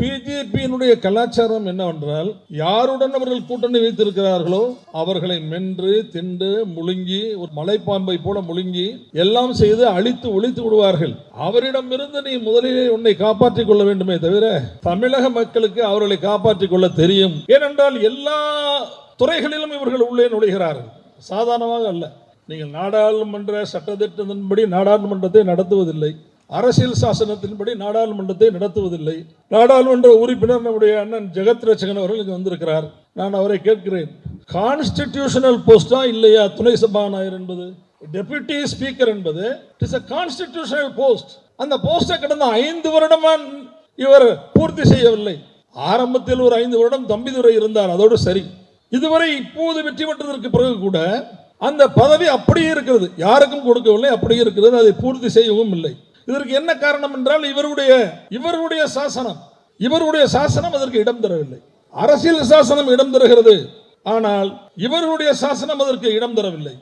பிஜேபியினுடைய கலாச்சாரம் என்னவென்றால் யாருடன் அவர்கள் கூட்டணி வைத்திருக்கிறார்களோ அவர்களை மென்று திண்டு முழுங்கி ஒரு மலைப்பாம்பை போல முழுங்கி எல்லாம் செய்து அழித்து ஒழித்து விடுவார்கள். அவரிடமிருந்து நீ முதலிலே உன்னை காப்பாற்றிக் கொள்ள வேண்டுமே தவிர தமிழக மக்களுக்கு அவர்களை காப்பாற்றிக் கொள்ள தெரியும். ஏனென்றால் எல்லா துறைகளிலும் இவர்கள் உள்ளே நுழைகிறார்கள். சாதாரணமாக அல்ல. நீங்கள் நாடாளுமன்ற சட்டத்திட்டத்தின்படி நாடாளுமன்றத்தை நடத்துவதில்லை. அரசியல் சாசனத்தின்படி நாடாளுமன்றத்தை நடத்துவதில்லை. நாடாளுமன்ற உறுப்பினர் நம்முடைய அண்ணன் ஜெகத் ரச்சகன் அவர்கள் இங்கு வந்திருக்கிறார். நான் அவரை கேட்கிறேன். கான்ஸ்டிடியூஷனல் போஸ்டா இல்லையா? துணை சபாநாயகர் என்பது? டெபுட்டி ஸ்பீக்கர் என்பது? இட்ஸ் அ கான்ஸ்டிடியூஷனல் போஸ்ட் அந்த போஸ்டை கடந்த ஐந்து வருடமா இவர் பூர்த்தி செய்யவில்லை. ஆரம்பத்தில் ஒரு ஐந்து வருடம் தம்பிதுரை இருந்தார். அதோடு சரி. இதுவரை இப்போது வெற்றி பெற்றதற்கு பிறகு கூட அந்த பதவி அப்படியே இருக்கிறது. யாருக்கும் கொடுக்கவில்லை. அப்படியே இருக்கிறது. அதை பூர்த்தி செய்யவும் இல்லை. இதற்கு என்ன காரணம் என்றால் இவருடைய இவருடைய சாசனம் இவருடைய சாசனம் அதற்கு இடம் தரவில்லை. அரசியல் சாசனம் இடம் தருகிறது. ஆனால் இவருடைய சாசனம் அதற்கு இடம் தரவில்லை.